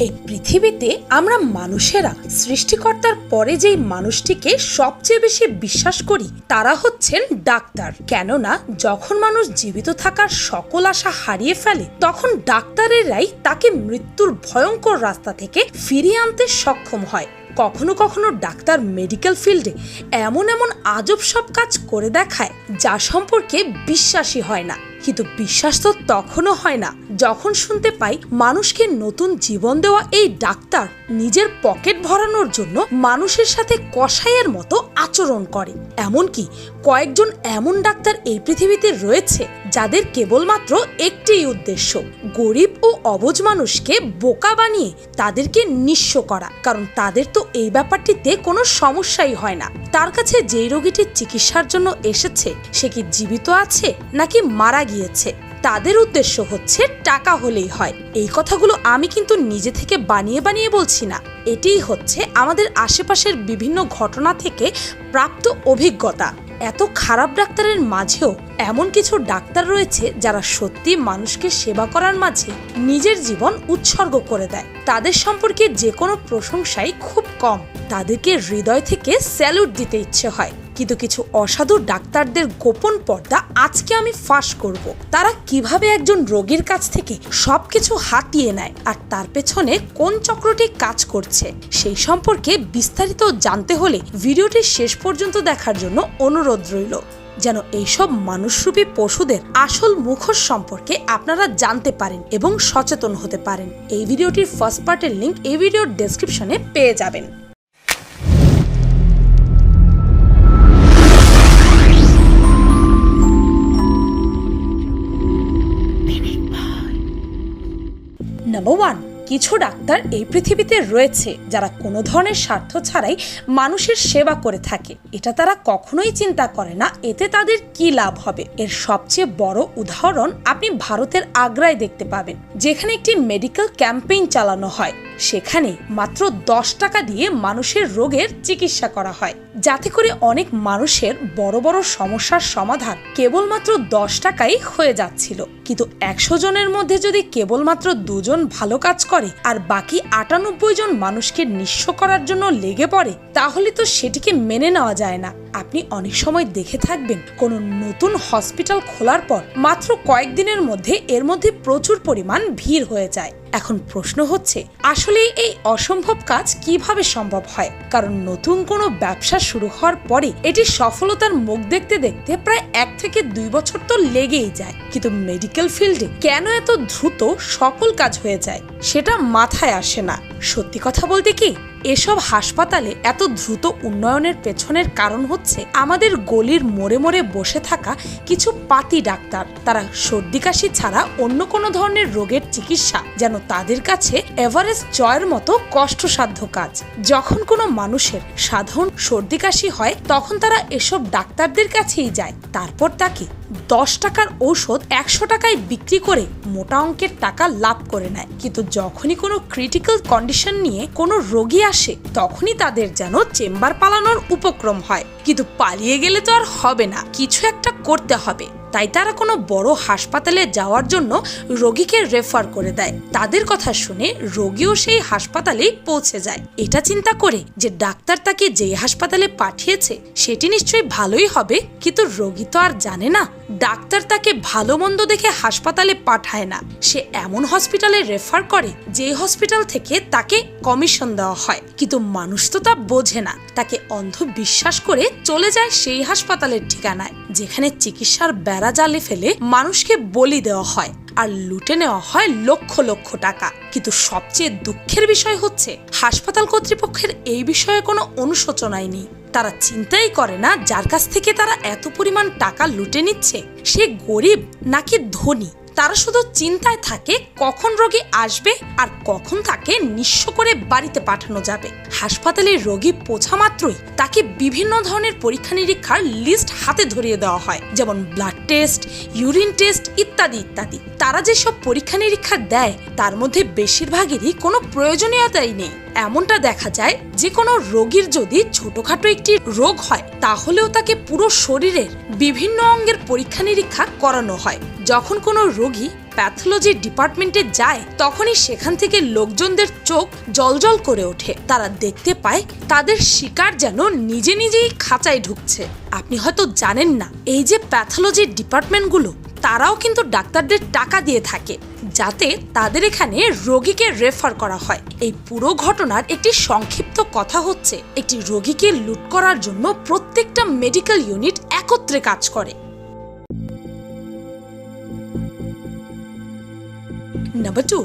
এই পৃথিবীতে আমরা মানুষেরা, সৃষ্টিকর্তার পরে যেই মানুষটিকে সবচেয়ে বেশি বিশ্বাস করি, তারা হচ্ছেন ডাক্তার। কেননা, যখন মানুষ জীবিত থাকার সকল আশা হারিয়ে ফেলে, তখন ডাক্তারেরাই তাকে মৃত্যুর ভয়ঙ্কর রাস্তা থেকে ফিরিয়ে আনতে সক্ষম হয়। কখনো কখনো ডাক্তার মেডিকেল ফিল্ডে এমন এমন আজব সব কাজ করে দেখায়, যা সম্পর্কে বিশ্বাসী হয় না। কিন্তু বিশ্বাস তো তখনও হয় না যখন শুনতে পাই মানুষকে নতুন জীবন দেওয়া এই ডাক্তার নিজের পকেট ভরানোর জন্য মানুষের সাথে কসাইয়ের মতো আচরণ করে। এমনকি কয়েকজন এমন ডাক্তার এই পৃথিবীতে রয়েছে যাদের কেবলমাত্র একটিই উদ্দেশ্য, গরিব ও অবজ মানুষকে বোকা বানিয়ে তাদেরকে নিঃস্ব করা। কারণ তাদের তো এই ব্যাপারটিতে কোনো সমস্যাই হয় না। তার কাছে যেই রোগীটির চিকিৎসার জন্য এসেছে, সে কি জীবিত আছে নাকি মারা গিয়েছে। তাদের উদ্দেশ্য হচ্ছে টাকা হলেই হয়। এই কথাগুলো আমি কিন্তু নিজে থেকে বানিয়ে বানিয়ে বলছি না। এটিই হচ্ছে আমাদের আশেপাশের বিভিন্ন ঘটনা থেকে প্রাপ্ত অভিজ্ঞতা। এত খারাপ ডাক্তারের মাঝেও এমন কিছু ডাক্তার রয়েছে যারা সত্যি মানুষকে সেবা করার মাঝে নিজের জীবন উৎসর্গ করে দেয়। তাদের সম্পর্কে যে কোনো প্রশংসাই খুব কম। তাদেরকে হৃদয় থেকে স্যালুট দিতে ইচ্ছে হয়। কিন্তু কিছু অসাধু ডাক্তারদের গোপন পর্দা আজকে আমি ফাঁস করব। তারা কীভাবে একজন রোগীর কাছ থেকে সবকিছু হাতিয়ে নেয় আর তার পেছনে কোন চক্রটি কাজ করছে, সেই সম্পর্কে বিস্তারিত জানতে হলে ভিডিওটি শেষ পর্যন্ত দেখার জন্য অনুরোধ রইল। যেন এইসব মানুষরূপী পশুদের আসল মুখোশ সম্পর্কে আপনারা জানতে পারেন এবং সচেতন হতে পারেন। এই ভিডিওটির ফার্স্ট পার্টের লিংক এই ভিডিওর ডেসক্রিপশনে পেয়ে যাবেন। নাম্বার ওয়ান কিছু ডাক্তার এই পৃথিবীতে রয়েছে যারা কোনো ধরনের স্বার্থ ছাড়াই মানুষের সেবা করে থাকে। এটা তারা কখনোই চিন্তা করে না। এতে তাদের কি লাভ হবে? এর সবচেয়ে বড় উদাহরণ আপনি ভারতের আগ্রায় দেখতে পাবেন, যেখানে একটি মেডিকেল ক্যাম্পেইন চালানো হয়। সেখানে মাত্র দশ টাকা দিয়ে মানুষের রোগের চিকিৎসা করা হয়। যাতে করে অনেক মানুষের বড় বড় সমস্যার সমাধান কেবলমাত্র দশ টাকাই হয়ে যাচ্ছিল। কিন্তু একশো জনের মধ্যে যদি কেবলমাত্র দুজন ভালো কাজ করে আর বাকি আটানব্বই জন মানুষকে নিঃস্ব করার জন্য লেগে পড়ে, তাহলে তো সেটিকে মেনে নেওয়া যায় না। আপনি অনেক সময় দেখে থাকবেন কোনো নতুন হসপিটাল খোলার পর মাত্র কয়েকদিনের মধ্যে এর মধ্যে প্রচুর পরিমাণ ভিড় হয়ে যায়। এখন প্রশ্ন হচ্ছে, আসলে এই অসম্ভব কাজ কীভাবে সম্ভব হয়? কারণ নতুন কোনো ব্যবসা শুরু হওয়ার পরে এটি সফলতার মুখ দেখতে দেখতে প্রায় এক থেকে দুই বছর তো লেগেই যায়। কিন্তু মেডিকেল ফিল্ডে কেন এত দ্রুত সকল কাজ হয়ে যায়, সেটা মাথায় আসে না। সত্যি কথা বলতে কি? এসব হাসপাতালে এত দ্রুত উন্নয়নের পেছনের কারণ হচ্ছে আমাদের গলির মোড়ে মোড়ে বসে থাকা কিছু পাতি ডাক্তার। তারা সর্দি কাশি ছাড়া অন্য কোনো ধরনের রোগের চিকিৎসা, যেন তাদের কাছে এভারেস্ট জয়ের মতো কষ্টসাধ্য কাজ। যখন কোনো মানুষের সাধারণ সর্দি কাশি হয়, তখন তারা এসব ডাক্তারদের কাছেই যায়। তারপর তাকে দশ টাকার ঔষধ একশো টাকায় বিক্রি করে মোটা অঙ্কের টাকা লাভ করে নেয়। কিন্তু যখনই কোনো ক্রিটিক্যাল কন্ডিশন নিয়ে কোনো রোগী আসে, তখনই তাদের যেন চেম্বার পালানোর উপক্রম হয়। কিন্তু পালিয়ে গেলে তো আর হবে না, কিছু একটা করতে হবে। তাই তারা কোনো বড় হাসপাতালে যাওয়ার জন্য রোগীকে রেফার করে দেয়। তাদের কথা শুনে রোগীও সেই হাসপাতালেই পৌঁছে যায়। এটা চিন্তা করে যে ডাক্তার তাকে যে হাসপাতালে পাঠিয়েছে, সেটি নিশ্চয়ই ভালোই হবে, কিন্তু রোগী তো আর জানে না। ডাক্তার তাকে ভালো মন্দ দেখে হাসপাতালে পাঠায় না। সে এমন হসপিটালে রেফার করে, যে হসপিটাল থেকে তাকে কমিশন দেওয়া হয়। কিন্তু মানুষ তো তা বোঝে না। তাকে অন্ধ বিশ্বাস করে চলে যায় সেই হাসপাতালের ঠিকানায়। যেখানে চিকিৎসার বেড়া জালে ফেলে মানুষকে বলি দেওয়া হয় আর লুটে নেওয়া হয় লক্ষ লক্ষ টাকা। কিন্তু সবচেয়ে দুঃখের বিষয় হচ্ছে, হাসপাতাল কর্তৃপক্ষের এই বিষয়ে কোনো অনুশোচনাই নেই। তারা চিন্তাই করে না যার কাছ থেকে তারা এত পরিমাণ টাকা লুটে নিচ্ছে। সে গরিব নাকি ধনী? তারা শুধু চিন্তায় থাকে কখন রোগী আসবে আর কখন তাকে নিঃস্ব করে বাড়িতে পাঠানো যাবে। হাসপাতালে রোগী পৌঁছা মাত্রই তাকে বিভিন্ন ধরনের পরীক্ষা নিরীক্ষার লিস্ট হাতে ধরিয়ে দেওয়া হয়, যেমন ব্লাড টেস্ট ইউরিন টেস্ট ইত্যাদি ইত্যাদি। তারা যেসব পরীক্ষা নিরীক্ষা দেয়, তার মধ্যে বেশিরভাগেরই কোনো প্রয়োজনীয়তাই নেই। এমনটা দেখা যায় যে কোনো রোগীর যদি ছোটখাটো একটি রোগ হয়, তাহলেও তাকে পুরো শরীরের বিভিন্ন অঙ্গের পরীক্ষা নিরীক্ষা করানো হয়। যখন কোনো রোগী প্যাথোলজি ডিপার্টমেন্টে যায়, তখনই সেখান থেকে লোকজনদের চোখ জলজল করে ওঠে। তারা দেখতে পায় তাদের শিকার যেন নিজে নিজেই খাঁচায় ঢুকছে। আপনি হয়তো জানেন না, এই যে প্যাথোলজি ডিপার্টমেন্টগুলো তারাও কিন্তু ডাক্তারদের টাকা দিয়ে থাকে, যাতে তাদের এখানে রোগীকে রেফার করা হয়। এই পুরো ঘটনার একটি সংক্ষিপ্ত কথা হচ্ছে, একটি রোগীকে লুট করার জন্য প্রত্যেকটা মেডিকেল ইউনিট একত্রে কাজ করে। নাম্বার টু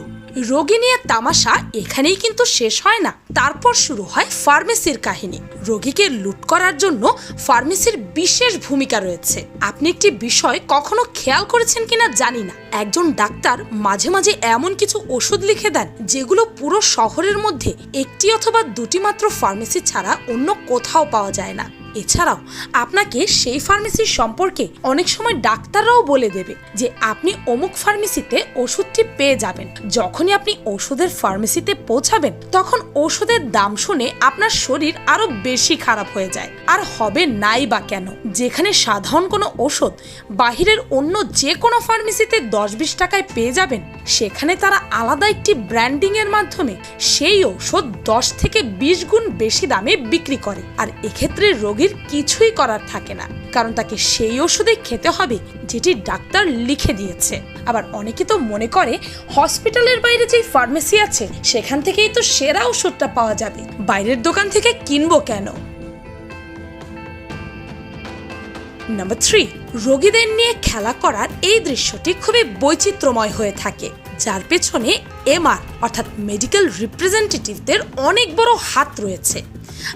রোগী নিয়ে তামাশা এখানেই কিন্তু শেষ হয় না। তারপর শুরু হয় ফার্মেসির কাহিনী। রোগীকে লুট করার জন্য ফার্মেসির বিশেষ ভূমিকা রয়েছে। আপনি একটি বিষয় কখনো খেয়াল করেছেন কিনা জানি না। একজন ডাক্তার মাঝে মাঝে এমন কিছু ওষুধ লিখে দেন, যেগুলো পুরো শহরের মধ্যে একটি অথবা দুটি মাত্র ফার্মেসি ছাড়া অন্য কোথাও পাওয়া যায় না। এছাড়াও আপনাকে সেই ফার্মেসি সম্পর্কে অনেক সময় ডাক্তাররাও বলে দেবে যে আপনি অমুক ফার্মেসিতে ওষুধটি পেয়ে যাবেন। যখনই আপনি ওষুধের ফার্মেসিতে পৌঁছাবেন, তখন ওষুধের দাম শুনে আপনার শরীর আরও বেশি খারাপ হয়ে যায়। আর হবে নাই বা কেন? যেখানে সাধারণ কোনো ওষুধ বাহিরের অন্য যে কোনো ফার্মেসিতে দশ বিশ টাকায় পেয়ে যাবেন, সেখানে তারা আলাদা একটি ব্র্যান্ডিং এর মাধ্যমে সেই ঔষধ দশ থেকে বিশ গুণ বেশি দামে বিক্রি করে। আর এক্ষেত্রে রোগীর কিছুই করার থাকে না, কারণ তাকে সেই ওষুধে খেতে হবে যেটি ডাক্তার লিখে দিয়েছে। আবার অনেকে তো মনে করে হসপিটালের বাইরে যেই ফার্মেসি আছে, সেখান থেকেই তো সেরা ওষুধটা পাওয়া যাবে। বাইরের দোকান থেকে কিনবো কেন? নাম্বার থ্রি, রোগীদের নিয়ে খেলা করার এই দৃশ্যটি খুবই বৈচিত্র্যময় হয়ে থাকে। যার পেছনে এমআর, অর্থাৎ মেডিকেল রিপ্রেজেন্টেটিভদের অনেক বড় হাত রয়েছে।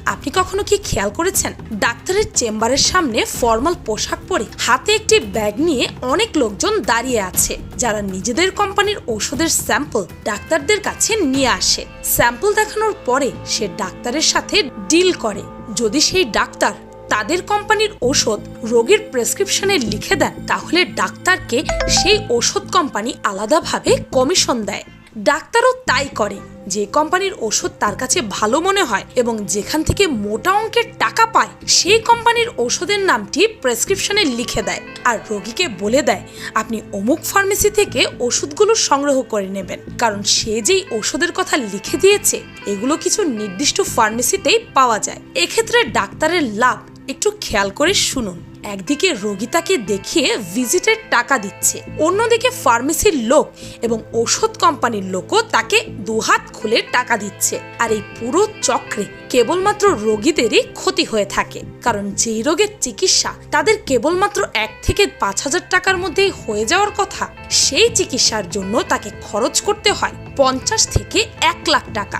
আপনি কখনো কি খেয়াল করেছেন? ডাক্তারের চেম্বারের সামনে ফর্মাল পোশাক পরে হাতে একটি ব্যাগ নিয়ে অনেক লোকজন দাঁড়িয়ে আছে, যারা নিজেদের কোম্পানির ওষুধের স্যাম্পল ডাক্তারদের কাছে নিয়ে আসে। স্যাম্পল দেখানোর পরে সে ডাক্তারের সাথে ডিল করে। যদি সেই ডাক্তার তাদের কোম্পানির ওষুধ রোগীর প্রেসক্রিপশনে লিখে দেন, তাহলে ডাক্তারকে সেই ওষুধ কোম্পানি আলাদাভাবে কমিশন দেয়। ডাক্তারও তাই করে, যে কোম্পানির ওষুধ তার কাছে ভালো মনে হয় এবং যেখান থেকে মোটা অঙ্কের টাকা পায়, সেই কোম্পানির ওষুধের নামটি প্রেসক্রিপশনে লিখে দেয়। আর রোগীকে বলে দেয়, আপনি অমুক ফার্মেসি থেকে ওষুধগুলো সংগ্রহ করে নেবেন, কারণ সে যেই ওষুধের কথা লিখে দিয়েছে, এগুলো কিছু নির্দিষ্ট ফার্মেসিতেই পাওয়া যায়। এক্ষেত্রে ডাক্তারের লাভ একটু খেয়াল করে শুনুন। একদিকে রোগী তাকে দেখিয়ে ভিজিটের টাকা দিচ্ছে, অন্যদিকে ফার্মেসির লোক এবং ওষুধ কোম্পানির লোকও তাকে দুহাত খুলে টাকা দিচ্ছে। আর এই পুরো চক্রে কেবলমাত্র রোগীদেরই ক্ষতি হয়ে থাকে, কারণ যেই রোগের চিকিৎসা তাদের কেবলমাত্র এক থেকে পাঁচ হাজার টাকার মধ্যেই হয়ে যাওয়ার কথা, সেই চিকিৎসার জন্য তাকে খরচ করতে হয় পঞ্চাশ থেকে এক লাখ টাকা।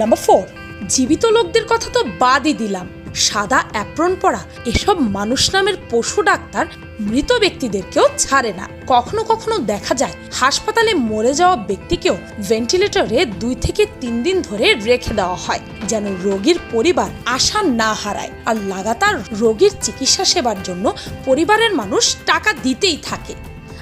নাম্বার ফোর জীবিত লোকদের কথা তো বাদই দিলাম। সাদা অ্যাপ্রন পরা এসব মানুষ নামের পশু ডাক্তার মৃত ব্যক্তিদেরকেও ছাড়ে না। কখনো কখনো দেখা যায় হাসপাতালে মরে যাওয়া ব্যক্তিকেও ভেন্টিলেটরে দুই থেকে তিন দিন ধরে রেখে দেওয়া হয়, যেন রোগীর পরিবার আশা না হারায় আর লাগাতার রোগীর চিকিৎসা সেবার জন্য পরিবারের মানুষ টাকা দিতেই থাকে।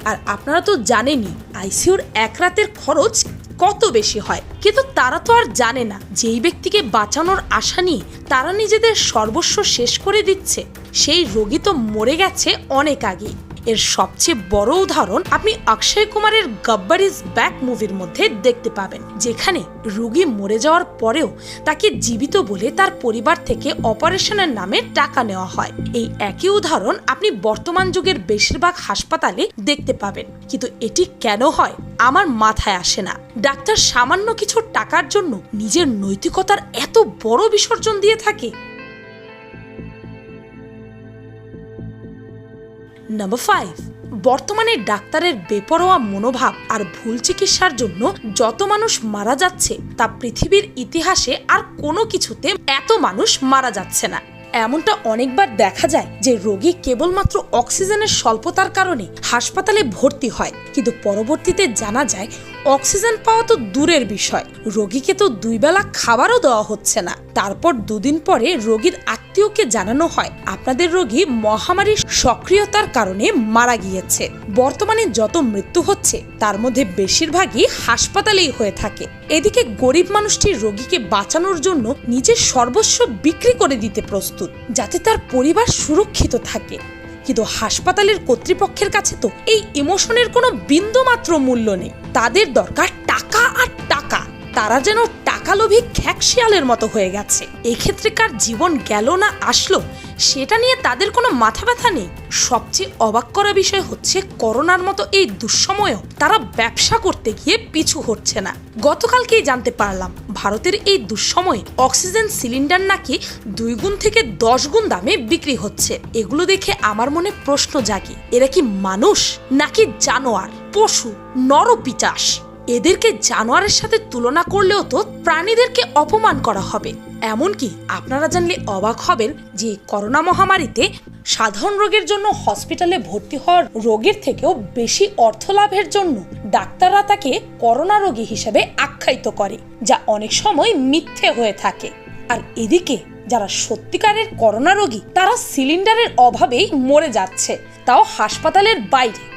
আর আপনারা তো জানেনই আইসিইউর এক রাতের খরচ কত বেশি হয়। কিন্তু তারা তো আর জানে না যেই ব্যক্তিকে বাঁচানোর আশা নিয়ে তারা নিজেদের সর্বস্ব শেষ করে দিচ্ছে। সেই রোগী তো মরে গেছে অনেক আগেই। এর সবচেয়ে বড় উদাহরণ আপনি অক্ষয় কুমারের গব্বর ইজ ব্যাক মুভির মধ্যে দেখতে পাবেন, যেখানে রোগী মরে যাওয়ার পরেও তাকে জীবিত বলে তার পরিবার থেকে অপারেশনের নামে টাকা নেওয়া হয়। এই একই উদাহরণ আপনি বর্তমান যুগের বেশিরভাগ হাসপাতালে দেখতে পাবেন, কিন্তু এটি কেন হয় আমার মাথায় আসে না। ডাক্তার সামান্য কিছু টাকার জন্য নিজের নৈতিকতার এত বড় বিসর্জন দিয়ে থাকে নাম্বার ফাইভ বর্তমানে ডাক্তারের বেপরোয়া মনোভাব আর ভুল চিকিৎসার জন্য যত মানুষ মারা যাচ্ছে, তা পৃথিবীর ইতিহাসে আর কোনো কিছুতে এত মানুষ মারা যাচ্ছে না। এমনটা অনেকবার দেখা যায় যে রোগী কেবলমাত্র অক্সিজেনের স্বল্পতার কারণে হাসপাতালে ভর্তি হয়। কিন্তু পরবর্তীতে জানা যায় অক্সিজেন পাওয়া তো দূরের বিষয়। রোগীকে তো দুই বেলা খাবারও দেওয়া হচ্ছে না। তারপর দুদিন পরে রোগীর আত্মীয়কে জানানো হয়, আপনাদের রোগী মহামারীর সক্রিয়তার কারণে মারা গিয়েছে। বর্তমানে যত মৃত্যু হচ্ছে, তার মধ্যে বেশিরভাগই হাসপাতালেই হয়ে থাকে। এদিকে গরিব মানুষটি রোগীকে বাঁচানোর জন্য নিজের সর্বস্ব বিক্রি করে দিতে প্রস্তুত, যাতে তার পরিবার সুরক্ষিত থাকে। কিন্তু হাসপাতালের কর্তৃপক্ষের কাছে তো এই ইমোশনের কোনো বিন্দু মাত্র মূল্য নেই। তাদের দরকার টাকা আর টাকা। তারা যেন টাকা লোভী খ্যাকশিয়ালের মতো হয়ে গেছে। এক্ষেত্রে কার জীবন গেল না আসলো, সেটা নিয়ে তাদের কোনো মাথা ব্যথা নেই। সবচেয়ে অবাক করা বিষয় হচ্ছে করোনার মতো এই দুঃসময়েও তারা ব্যবসা করতে গিয়ে পিছু হচ্ছে না। গতকালকেই জানতে পারলাম, ভারতের এই দুঃসময়ে অক্সিজেন সিলিন্ডার নাকি দুই গুণ থেকে দশ গুণ দামে বিক্রি হচ্ছে। এগুলো দেখে আমার মনে প্রশ্ন জাগে, এরা কি মানুষ নাকি জানোয়ার, পশু, নরপিচাস? এদেরকে জানোয়ারের সাথে তুলনা করলেও তো প্রাণীদেরকে অপমান করা হবে। এমনকি আপনারা জানলে অবাক হবেন যে করোনা মহামারীতে সাধারণ রোগের জন্য হসপিটালে ভর্তি হওয়ার রোগীর থেকেও বেশি অর্থ লাভের জন্য ডাক্তাররা তাকে করোনা রোগী হিসেবে আখ্যায়িত করে, যা অনেক সময় মিথ্যে হয়ে থাকে। আর এদিকে যারা সত্যিকারের করোনা রোগী, তারা সিলিন্ডারের অভাবেই মরে যাচ্ছে। তাও হাসপাতালের বাইরে।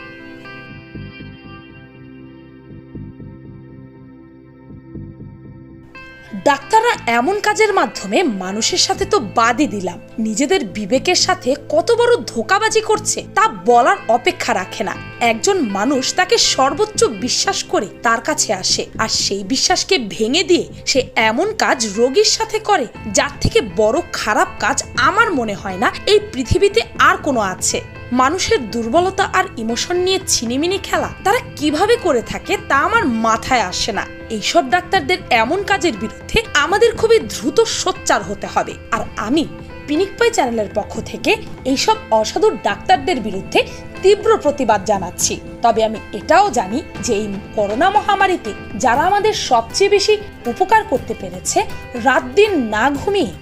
ডাক্তাররা এমন কাজের মাধ্যমে মানুষের সাথে তো বাদই দিলাম। নিজেদের বিবেকের সাথে কত বড় ধোকাবাজি করছে তা বলার অপেক্ষা রাখে না। একজন মানুষ তাকে সর্বোচ্চ বিশ্বাস করে তার কাছে আসে, আর সেই বিশ্বাসকে ভেঙে দিয়ে সে এমন কাজ রোগীর সাথে করে যার থেকে বড় খারাপ কাজ আমার মনে হয় না এই পৃথিবীতে আর কোনো আছে। মানুষের দুর্বলতা আর ইমোশন নিয়ে ছিনিমিনি খেলা তারা কীভাবে করে থাকে তা আমার মাথায় আসে না। এইসব ডাক্তারদের এমন কাজের বিরুদ্ধে আমাদের খুবই দ্রুত সোচ্চার হতে হবে। আর আমি পিনিকপাই চ্যানেলের পক্ষ থেকে এইসব অসাধু ডাক্তারদের বিরুদ্ধে তীব্র প্রতিবাদ জানাচ্ছি। তবে আমি এটাও জানি যে এই করোনা মহামারীতে যারা আমাদের সবচেয়ে বেশি উপকার করতে পেরেছে, রাত দিন না ঘুমিয়ে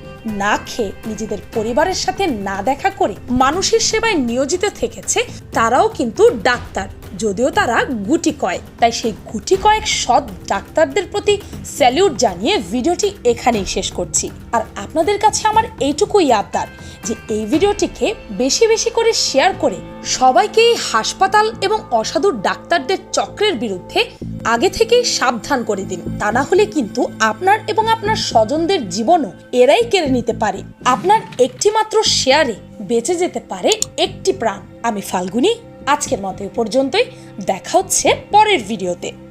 না খেয়ে নিজেদের পরিবারের সাথে না দেখা করে মানুষের সেবায় নিয়োজিত থেকেছে, তারাও কিন্তু ডাক্তার। যদিও তারা গুটি কয়েক তাই সেই গুটি কয়েক সৎ ডাক্তারদের প্রতি স্যালিউট জানিয়ে ভিডিওটি এখানেই শেষ করছি। আর আপনাদের কাছে আমার এইটুকুই আবদার যে এই ভিডিওটিকে বেশি বেশি করে শেয়ার করে সবাইকে হাসপাতাল এবং অসাধু ডাক্তারদের চক্রের বিরুদ্ধে আগে থেকেই সাবধান করে দিন। তা না হলে কিন্তু আপনার এবং আপনার স্বজনদের জীবনও এরাই কেড়ে নিতে পারে। আপনার একটি মাত্র শেয়ারে বেঁচে যেতে পারে একটি প্রাণ। আমি ফাল্গুনি, আজকের মতো এ পর্যন্তই। দেখা হচ্ছে পরের ভিডিওতে।